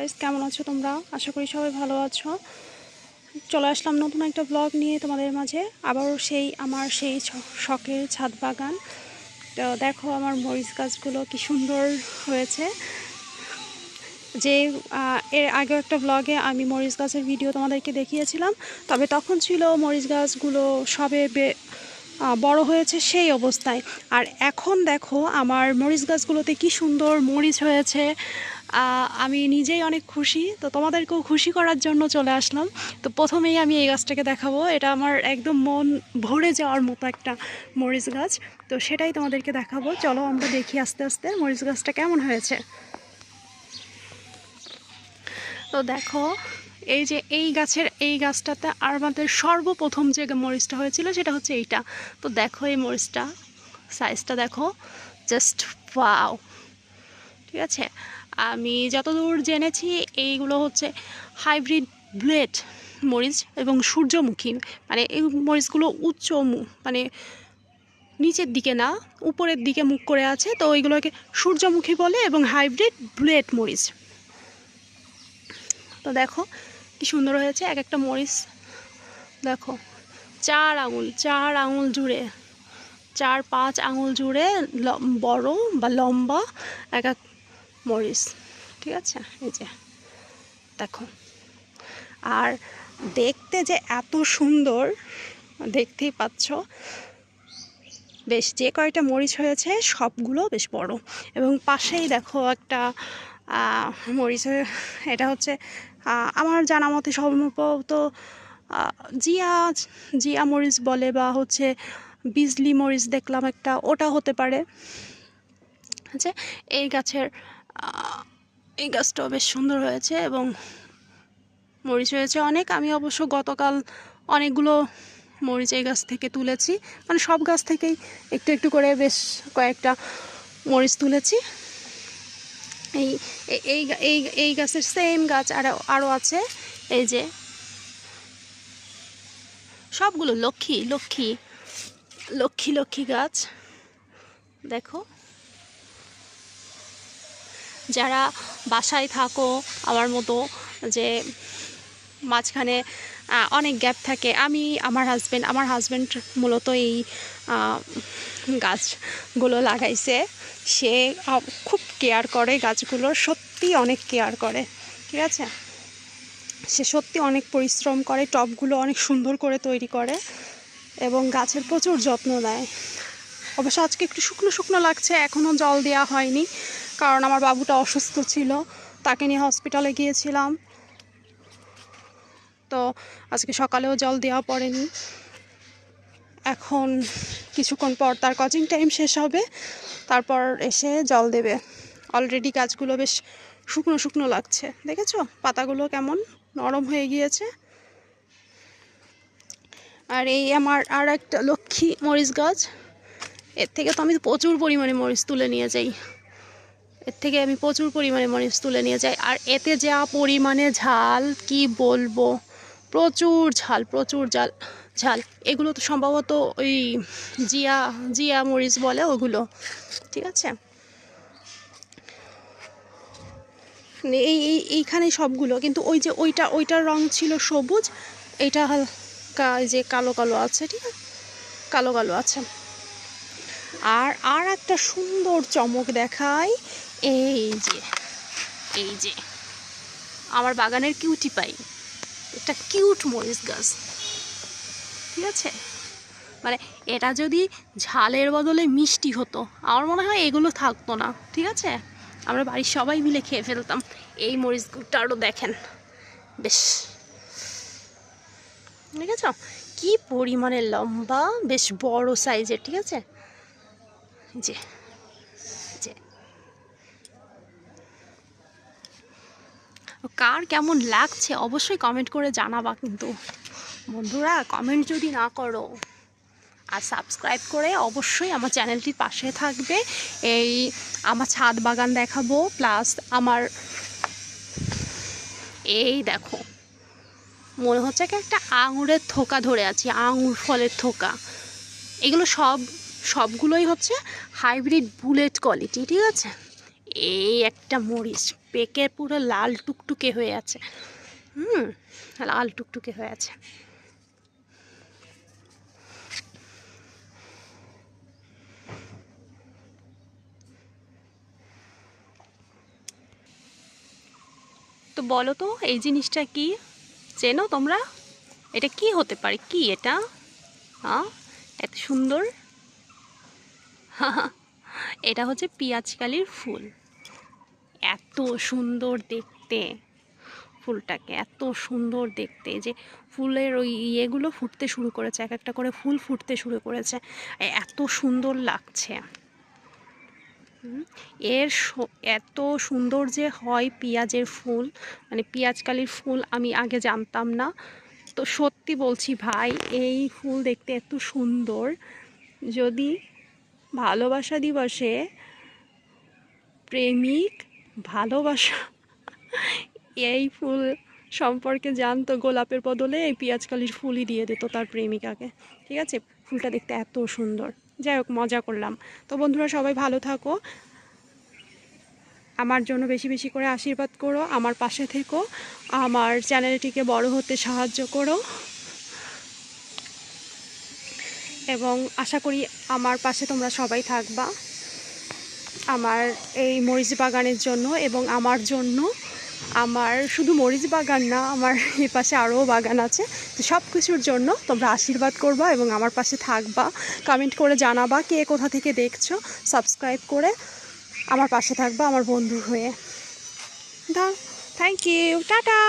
Guys কেমন আছো তোমরা? আশা করি সবাই ভালো আছো। চলে আসলাম নতুন একটা ব্লগ নিয়ে তোমাদের মাঝে। আবারও সেই আমার সেই শখের ছাদ বাগান। দেখো আমার মরিচ গাছগুলো কি সুন্দর হয়েছে। যে এর আগে একটা ব্লগে আমি মরিচ গাছের ভিডিও তোমাদেরকে দেখিয়েছিলাম। তবে তখন ছিল মরিচ গাছগুলো সবে বড় হয়েছে সেই অবস্থায়। আর এখন দেখো আমার মরিচ গাছগুলোতে কি সুন্দর মরিচ হয়েছে। আমি নিজেই অনেক খুশি। তো তোমাদেরকেও খুশি করার জন্য চলে আসলাম। তো প্রথমেই আমি এই গাছটাকে দেখাবো। এটা আমার একদম মন ভরে যাওয়ার মতো একটা মরিচ গাছ। তো সেটাই তোমাদেরকে দেখাবো। চলো আমরা দেখি আস্তে আস্তে মরিচ গাছটা কেমন হয়েছে। তো দেখো এই যে এই গাছের এই গাছটাতে আর আমাদের সর্বপ্রথম যে মরিচটা হয়েছিল সেটা হচ্ছে এইটা। তো দেখো এই মরিচটা সাইজটা দেখো জাস্ট পাও ঠিক আছে? আমি যতদূর জেনেছি, এইগুলো হচ্ছে হাইব্রিড ব্লেড মরিচ এবং সূর্যমুখী। মানে এই মরিচগুলো উচ্চ মানে নিচের দিকে না, উপরের দিকে মুখ করে আছে। তো ওইগুলোকে সূর্যমুখী বলে এবং হাইব্রিড ব্লেড মরিচ। তো দেখো কি সুন্দর হয়েছে, এক একটা মরিচ, দেখো, চার আঙুল চার আঙুল জুড়ে, চার পাঁচ আঙুল জুড়ে বড় বা লম্বা এক এক মরিচ, ঠিক আছে? এই যে, দেখো। আর দেখতে যে এত সুন্দর, দেখতেই পাচ্ছ, বেশ যে কয়টা মরিচ হয়েছে, সবগুলো বেশ বড়। এবং পাশেই দেখো একটা মরিচ এটা হচ্ছে আমার জানা মতে সম্ভবত জিয়া জিয়া মরিচ বলে বা হচ্ছে বিজলি মরিচ দেখলাম একটা, ওটা হতে পারে। আচ্ছা এই গাছের এই গাছটাও বেশ সুন্দর হয়েছে এবং মরিচ হয়েছে অনেক। আমি অবশ্য গতকাল অনেকগুলো মরিচ এই গাছ থেকে তুলেছি। মানে সব গাছ থেকেই একটু একটু করে বেশ কয়েকটা মরিচ তুলেছি। এই এই- এই এই গাছের সেম গাছ আর আরও আছে। এই যে। সবগুলো লক্ষ্মী লক্ষ্মী লক্ষ্মী লক্ষ্মী গাছ। দেখো। যারা বাসায় থাকো, আমার মতো যে মাঝখানে অনেক গ্যাপ থাকে। আমি, আমার হাজব্যান্ড আমার হাজব্যান্ড মূলত এই গাছগুলো লাগাইছে। সে খুব কেয়ার করে গাছগুলোর সত্যি অনেক কেয়ার করে, ঠিক আছে? সে সত্যি অনেক পরিশ্রম করে, টবগুলো অনেক সুন্দর করে তৈরি করে এবং গাছের প্রচুর যত্ন নেয়। অবশ্য আজকে একটু শুকনো শুকনো লাগছে এখনও জল দেওয়া হয়নি, কারণ আমার বাবুটা অসুস্থ ছিল। তাকে নিয়ে হসপিটালে গিয়েছিলাম। তো আজকে সকালেও জল দেওয়া পড়েনি। এখন কিছুক্ষণ পর তার কোচিং টাইম শেষ হবে, তারপর এসে জল দেবে। অলরেডি গাছগুলো বেশ শুকনো শুকনো লাগছে, দেখেছ? পাতাগুলো কেমন নরম হয়ে গিয়েছে। আর এই আমার আর একটা লক্ষ্মী মরিচ গাছ, এর থেকে তো আমি প্রচুর পরিমাণে মরিচ তুলে নিয়ে যাই। এর থেকে আমি প্রচুর পরিমাণে মরিচ তুলে নিয়ে যাই। আর এতে যা পরিমাণে ঝাল, কি বলব? প্রচুর ঝাল প্রচুর ঝাল ঝাল। এগুলো তো সম্ভবত ওই জিয়া জিয়া মরিচ বলে ওগুলো। ঠিক আছে? এই, এই- এইখানে সবগুলো। কিন্তু ওই যে ওইটা, ওইটার রং ছিল সবুজ এইটা হালকা যে কালো কালো আছে, ঠিক আছে? কালো কালো আছে। আর আর একটা সুন্দর চমক দেখায় এই যে এই যে, আমার বাগানের কিউটি পাই। একটা কিউট মরিচ গাছ। ঠিক আছে? মানে এটা যদি ঝালের বদলে মিষ্টি হতো, আমার মনে হয় এগুলো থাকতো না। ঠিক আছে? আমরা বাড়ির সবাই মিলে খেয়ে ফেলতাম। এই মরিচটা আরও দেখেন। বেশ। ঠিক আছে কি পরিমাণে লম্বা, বেশ বড় সাইজের ঠিক আছে? যে। কার কেমন লাগছে অবশ্যই কমেন্ট করে জানাবা কিন্তু। বন্ধুরা কমেন্ট যদি না করো আর সাবস্ক্রাইব করে অবশ্যই আমার চ্যানেলটির পাশে থাকবে। এই আমার ছাদ বাগান দেখাবো প্লাস আমার এই দেখো, মনে হচ্ছে কি একটা আঙুরের থোকা ধরে আছি, আঙুর ফলের থোকা। এগুলো সব, সবগুলোই হচ্ছে হাইব্রিড বুলেট কোয়ালিটি ঠিক আছে? এই একটা মরিচ। পেকে পুরো লাল টুকটুকে হয়ে আছে। হুম, লাল টুকটুকে হয়ে আছে। তো বলো তো, এই জিনিসটা কি? চেনো তোমরা? এটা কি হতে পারে? কি এটা? হ্যাঁ এত সুন্দর। এটা হচ্ছে পেঁয়াজকালির ফুল। এত সুন্দর দেখতে, ফুলটাকে এত সুন্দর দেখতে যে ফুলের ওই ইয়েগুলো ফুটতে শুরু করেছে, এক একটা করে ফুল ফুটতে শুরু করেছে। এত সুন্দর লাগছে। এর এত সুন্দর যে হয় পেঁয়াজের ফুল মানে পেঁয়াজকালির ফুল আমি আগে জানতাম না। তো সত্যি বলছি ভাই, এই ফুল দেখতে এত সুন্দর। যদি ভালোবাসা দিবসে প্রেমিক ভালোবাসা। এই ফুল সম্পর্কে জানতো গোলাপের বদলে এই পেঁয়াজকালির ফুলই দিয়ে দিত তার প্রেমিকাকে। ঠিক আছে? ফুলটা দেখতে এত সুন্দর। যাই হোক, মজা করলাম। তো বন্ধুরা, সবাই ভালো থাকো। আমার জন্য বেশি বেশি করে আশীর্বাদ করো, আমার পাশে থেকো, আমার চ্যানেলটিকে বড় হতে সাহায্য করো। এবং আশা করি আমার পাশে তোমরা সবাই থাকবা। আমার এই মরিচ বাগানের জন্য এবং আমার জন্য আমার শুধু মরিচ বাগান না, আমার এই পাশে আরও বাগান আছে। তো সব কিছুর জন্য তোমরা আশীর্বাদ করবা এবং আমার পাশে থাকবা। কমেন্ট করে জানাবা কে কোথা থেকে দেখছ। সাবস্ক্রাইব করে আমার পাশে থাকবা, আমার বন্ধু হয়ে। দা থ্যাংক ইউ টাটা!